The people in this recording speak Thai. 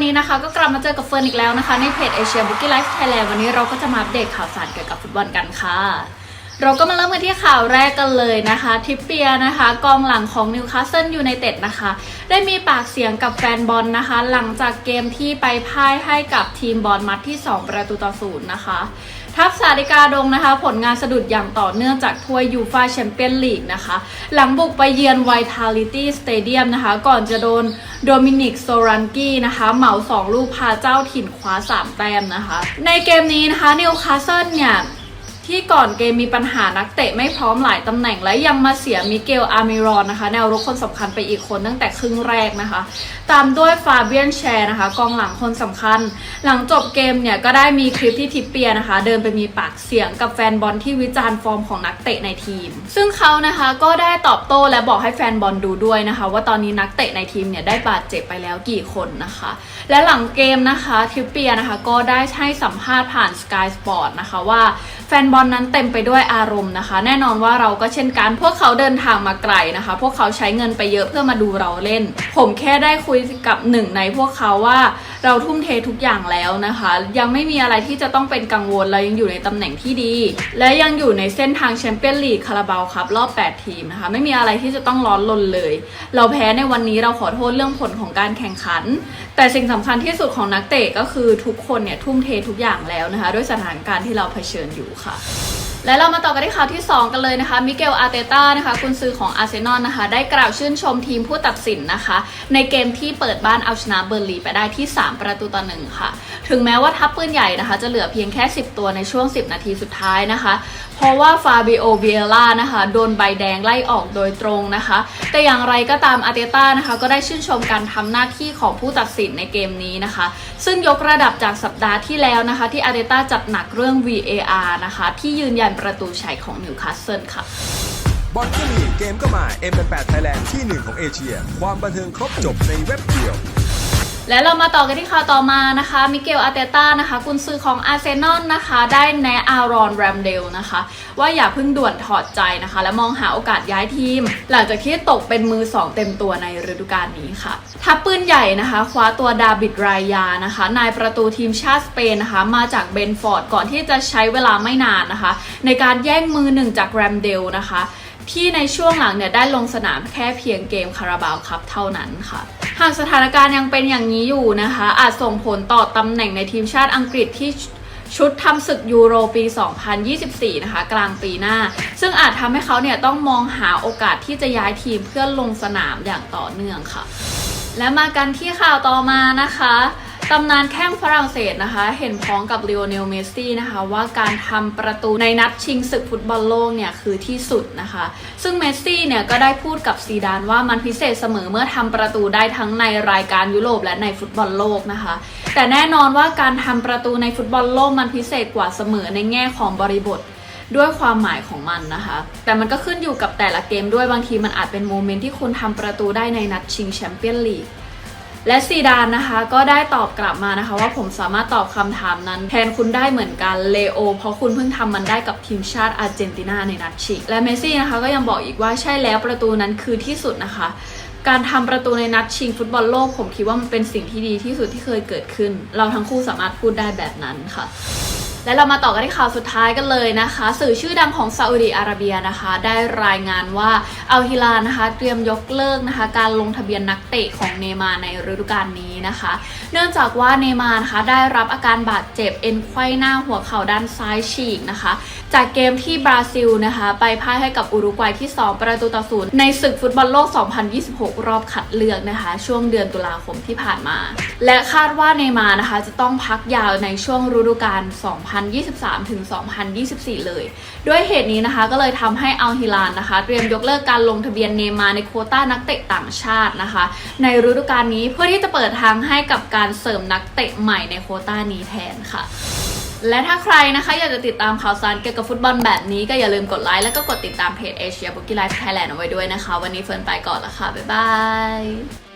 วันนี้นะคะ ก็กลับมาเจอกับเฟิร์นอีกแล้วนะคะในเพจเอเชียบุ๊กี้ไลฟ์ไทยแลนด์วันนี้เราก็จะมาอัปเดตข่าวสารเกี่ยวกับฟุตบอลกันค่ะ เราก็มาเริ่มกันที่ข่าวแรกกันเลยนะคะ ทิปเปียร์นะคะ กองหลังของนิวคาสเซิลยูไนเต็ดนะคะ ได้มีปากเสียงกับแฟนบอลนะคะ หลังจากเกมที่ไปพ่ายให้กับทีมบอลมัดที่ 2 ประตูต่อศูนย์นะคะ ทัพสาริกาดงนะคะ ผลงานสะดุดอย่างต่อเนื่องจากถ้วยยูฟาแชมเปี้ยนลีกนะคะ หลังบุกไปเยือน Vitality Stadium นะคะ ก่อนจะโดนโดมินิกโซรันกี้นะคะ เหมา 2 ลูกพาเจ้าถิ่นคว้า 3 แต้มนะคะ ในเกมนี้นะคะนิวคาสเซิลเนี่ย ที่ก่อนเกมมีปัญหานักเตะไม่พร้อมหลายตำแหน่งและยังมาเสียมิเกลอาร์มิรอนนะคะ แนวรุกคนสำคัญไปอีกคนตั้งแต่ครึ่งแรกนะคะ ตามด้วยฟาเบียนแชร์นะคะ กองหลังคนสำคัญ หลังจบเกมเนี่ยก็ได้มีคลิปที่ทิปเปียนะคะ เดินไปมีปากเสียงกับแฟนบอลที่วิจารณ์ฟอร์มของนักเตะในทีม ซึ่งเขานะคะก็ได้ตอบโต้และบอกให้แฟนบอลดูด้วยนะคะ ว่าตอนนี้นักเตะในทีมเนี่ยได้บาดเจ็บไปแล้วกี่คนนะคะ และหลังเกมนะคะทิปเปียนะคะก็ได้ให้สัมภาษณ์ผ่าน Sky Sport นะคะว่า แฟนบอลนั้นเต็มไปด้วยอารมณ์นะคะ แน่นอนว่าเราก็เช่นกันพวกเขาเดินทางมาไกลนะคะ พวกเขาใช้เงินไปเยอะเพื่อมาดูเราเล่น ผมแค่ได้คุยกับหนึ่งในพวกเขาว่าเราทุ่มเททุกอย่างแล้วนะคะ ยังไม่มีอะไรที่จะต้องเป็นกังวลเรายังอยู่ในตำแหน่งที่ดี และยังอยู่ในเส้นทางแชมเปี้ยนลีกคาราบาวครับรอบ 8 ทีมนะคะ ไม่มีอะไรที่จะต้องร้อนลนเลย เราแพ้ในวันนี้เราขอโทษเรื่องผลของการแข่งขัน แต่สิ่งสำคัญที่สุดของนักเตะก็คือทุกคนเนี่ยทุ่มเททุกอย่างแล้วนะคะ ด้วยสถานการณ์ที่เราเผชิญอยู่ค่ะ และเรามาต่อกันที่ข่าวที่ 2 กันเลยนะคะ มิเกล อาร์เตต้านะคะกุนซือของอาร์เซนอลนะคะ ได้กล่าวชื่นชมทีมผู้ตัดสินนะคะ ในเกมที่เปิดบ้านเอาชนะเบอร์ลีไปได้ที่ 3 ประตูต่อหนึ่งค่ะ ถึงแม้ว่าทัพปืนใหญ่นะคะ จะเหลือเพียงแค่ 10 ตัวในช่วง 10 นาทีสุดท้ายนะคะ เพราะว่าฟาบิโอเบียล่านะคะโดนใบแดงไล่ออกโดยตรงนะคะ แต่อย่างไรก็ตามอาร์เตต้านะคะก็ได้ชื่นชมการทำหน้าที่ของผู้ตัดสินในเกมนี้นะคะ ซึ่งยกระดับจากสัปดาห์ที่แล้วนะคะ ที่อาร์เตต้าจัดหนักเรื่อง VAR นะคะ ที่ยืนยันประตูชัยของนิวคาสเซิลค่ะบอลก็มีเกมก็มา M8 Thailand ที่หนึ่งของเอเชีย ความบันเทิงครบจบในเว็บเดียว และเรามาต่อกันที่ข่าวต่อมานะคะมิเกลอาเตต้านะคะกุนซือของอาร์เซนอลนะคะ ได้แนะอารอนแรมเดลนะคะ ว่าอย่าเพิ่งด่วนถอดใจนะคะ และมองหาโอกาสย้ายทีม หลังจากที่ตกเป็นมือ 2 เต็มตัวในฤดูกาลนี้ค่ะ ทัพปืนใหญ่นะคะ คว้าตัวดาบิดรายานะคะ นายประตูทีมชาติสเปนนะคะ มาจากเบนฟอร์ดก่อนที่จะใช้เวลาไม่นานนะคะ ในการแย่งมือหนึ่งจากแรมเดลนะคะที่ในช่วงหลังเนี่ยได้ลงสนามแค่เพียงเกมคาราบาวครับเท่านั้นค่ะ หากสถานการณ์ยังเป็นอย่างนี้อยู่นะคะ อาจส่งผลต่อตำแหน่งในทีมชาติอังกฤษที่ชุดทำศึกยูโรปี 2024 นะคะ กลางปีหน้า ซึ่งอาจทำให้เขาเนี่ยต้องมองหาโอกาสที่จะย้ายทีมเพื่อลงสนามอย่างต่อเนื่องค่ะ และมากันที่ข่าวต่อมานะคะ ตำนานแข้งฝรั่งเศสนะคะ เห็นพ้องกับเลโอเนลเมสซี่นะคะ ว่าการทำประตูในนัดชิงศึกฟุตบอลโลกเนี่ย คือที่สุดนะคะ ซึ่งเมสซี่เนี่ย ก็ได้พูดกับซีดานว่ามันพิเศษเสมอเมื่อทำประตูได้ทั้งในรายการยุโรปและในฟุตบอลโลกนะคะ แต่แน่นอนว่าการทำประตูในฟุตบอลโลกมันพิเศษกว่าเสมอในแง่ของบริบทด้วยความหมายของมันนะคะ แต่มันก็ขึ้นอยู่กับแต่ละเกมด้วยบางทีมันอาจเป็นโมเมนต์ที่คุณทำประตูได้ในนัดชิงแชมเปี้ยนลีก และซีดานนะคะก็ได้ตอบกลับมานะคะ ว่าผมสามารถตอบคำถามนั้นแทนคุณได้เหมือนกันเลโอเพราะคุณเพิ่งทำมันได้กับทีมชาติอาร์เจนตินาในนัดชิงและเมสซี่นะคะก็ยังบอกอีกว่าใช่แล้วประตูนั้นคือที่สุดนะคะการทำประตูในนัดชิงฟุตบอลโลกผมคิดว่ามันเป็นสิ่งที่ดีที่สุดที่เคยเกิดขึ้น เราทั้งคู่สามารถพูดได้แบบนั้นค่ะ และเรามาต่อกันที่ข่าวสุดท้ายกันเลยนะคะ สื่อชื่อดังของซาอุดีอาระเบียนะคะ ได้รายงานว่าอัลฮิลานะคะเตรียมยกเลิกนะคะ การลงทะเบียนนักเตะของเนมาในฤดูกาลนี้นะคะ เนื่องจากว่าเนมานะคะได้รับอาการบาดเจ็บเอ็นไขว้หน้าหัวเข่าด้านซ้ายฉีกนะคะ จากเกมที่บราซิลนะคะ ไปพ่ายให้กับอุรุกวัยที่ 2 ประตูต่อศูนย์ในศึกฟุตบอลโลก 2026 รอบคัดเลือกนะคะ ช่วงเดือนตุลาคมที่ผ่านมา และคาดว่าเนมานะคะจะต้องพักยาวในช่วงฤดูกาล2 2023 ถึง 2024 เลย ด้วยเหตุนี้นะคะก็เลยทำให้อัลฮิลานนะคะ เตรียมยกเลิกการลงทะเบียนเนย์มาในโคต้านักเตะต่างชาตินะคะ ในฤดูกาลนี้เพื่อที่จะเปิดทางให้กับการเสริมนักเตะใหม่ในโคต้านี้แทนค่ะและถ้าใครนะคะอยากจะติดตามข่าวสารเกี่ยวกับฟุตบอลแบบนี้ก็อย่าลืมกดไลค์แล้วก็กดติดตามเพจ Asia Bookie Life Thailand เอาไว้ด้วยนะคะ วันนี้เฟิร์นไปก่อนละค่ะ บ๊ายบาย